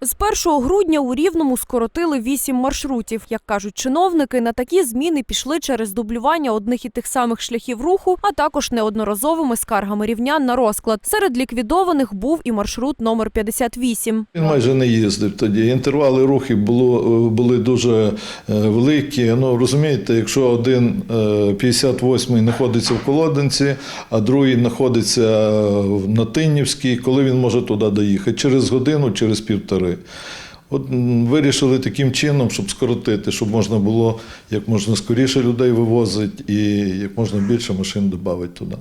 З 1 грудня у Рівному скоротили вісім маршрутів. Як кажуть чиновники, на такі зміни пішли через дублювання одних і тих самих шляхів руху, а також неодноразовими скаргами рівнян на розклад. Серед ліквідованих був і маршрут номер 58. Він майже не їздив тоді. Інтервали рухів було, е, були дуже е, великі. Ну розумієте, якщо один е, 58-й знаходиться в Колодинці, а другий знаходиться е, на Тиннівській, коли він може туди доїхати? Через годину, через півтори. От вирішили таким чином, щоб скоротити, щоб можна було як можна скоріше людей вивозити і як можна більше машин додати туди.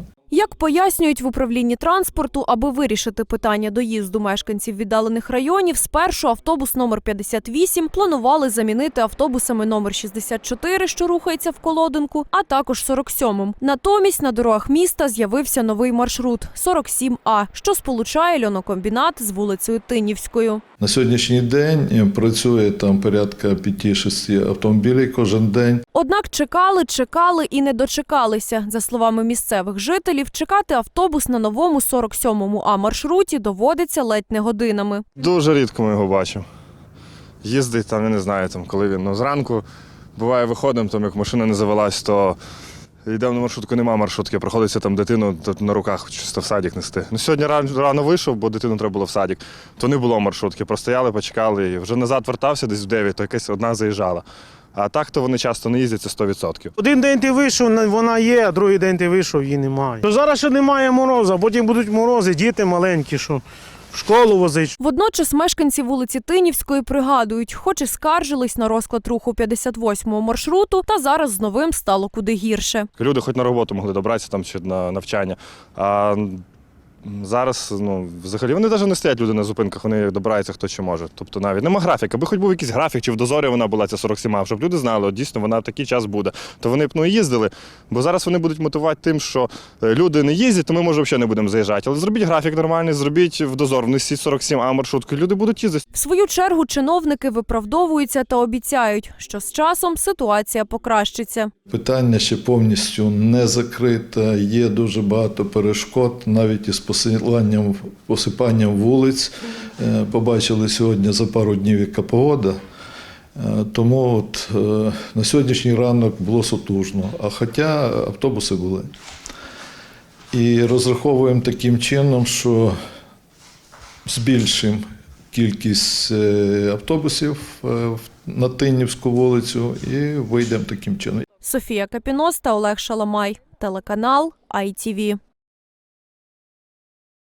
Пояснюють в управлінні транспорту, аби вирішити питання доїзду мешканців віддалених районів, спершу автобус номер 58 планували замінити автобусами номер 64, що рухається в Колодинку, а також 47-м. Натомість на дорогах міста з'явився новий маршрут 47А, що сполучає льонокомбінат з вулицею Тинівською. На сьогоднішній день е, працює там порядка 5-6 автомобілів кожен день. Однак чекали, чекали і не дочекалися. За словами місцевих жителів, чекати автобус на новому 47-му А маршруті доводиться ледь не годинами. Дуже рідко ми його бачимо. Їздить там, я не знаю, там, коли він ну, зранку. Буває, виходимо, там, як машина не завелась, то йдемо на маршрутку, нема маршрутки, приходиться там дитину на руках чисто в садик нести. Ну, сьогодні рано, вийшов, бо дитину треба було в садик, то не було маршрутки. Простояли, почекали. І вже назад вертався десь в 9, то якась одна заїжджала. А так то вони часто не їздять, це 100%. Один день ти вийшов, вона є, а другий день ти вийшов, її немає. То зараз ще немає морозу, а потім будуть морози, діти маленькі, що в школу возить. Водночас мешканці вулиці Тинівської пригадують, хоч і скаржились на розклад руху 58-го маршруту, та зараз з новим стало куди гірше. Люди хоч на роботу могли добратися там чи на навчання. А зараз, ну, взагалі, вони навіть не стоять люди на зупинках, вони добираються хто чи може. Тобто навіть нема графіка. Аби хоч був якийсь графік, чи в дозорі вона була ця 47, щоб люди знали, от дійсно вона в такий час буде. То вони б ну, і їздили. Бо зараз вони будуть мотивувати тим, що е, люди не їздять, то ми може взагалі не будемо заїжджати. Але зробіть графік нормальний, зробіть в дозор, внесіть 47 а маршрутку, люди будуть їздити. В свою чергу чиновники виправдовуються та обіцяють, що з часом ситуація покращиться. Питання ще повністю не закрите. Є дуже багато перешкод, навіть із посиланням посипанням вулиць. Е, Побачили сьогодні за пару днів яка погода. Е, Тому от, е, на сьогоднішній ранок було сутужно, а хоча автобуси були. І розраховуємо таким чином, що збільшимо кількість автобусів на Тиннівську вулицю і вийдемо таким чином. Софія Капіноста, Олег Шаламай, телеканал ITV.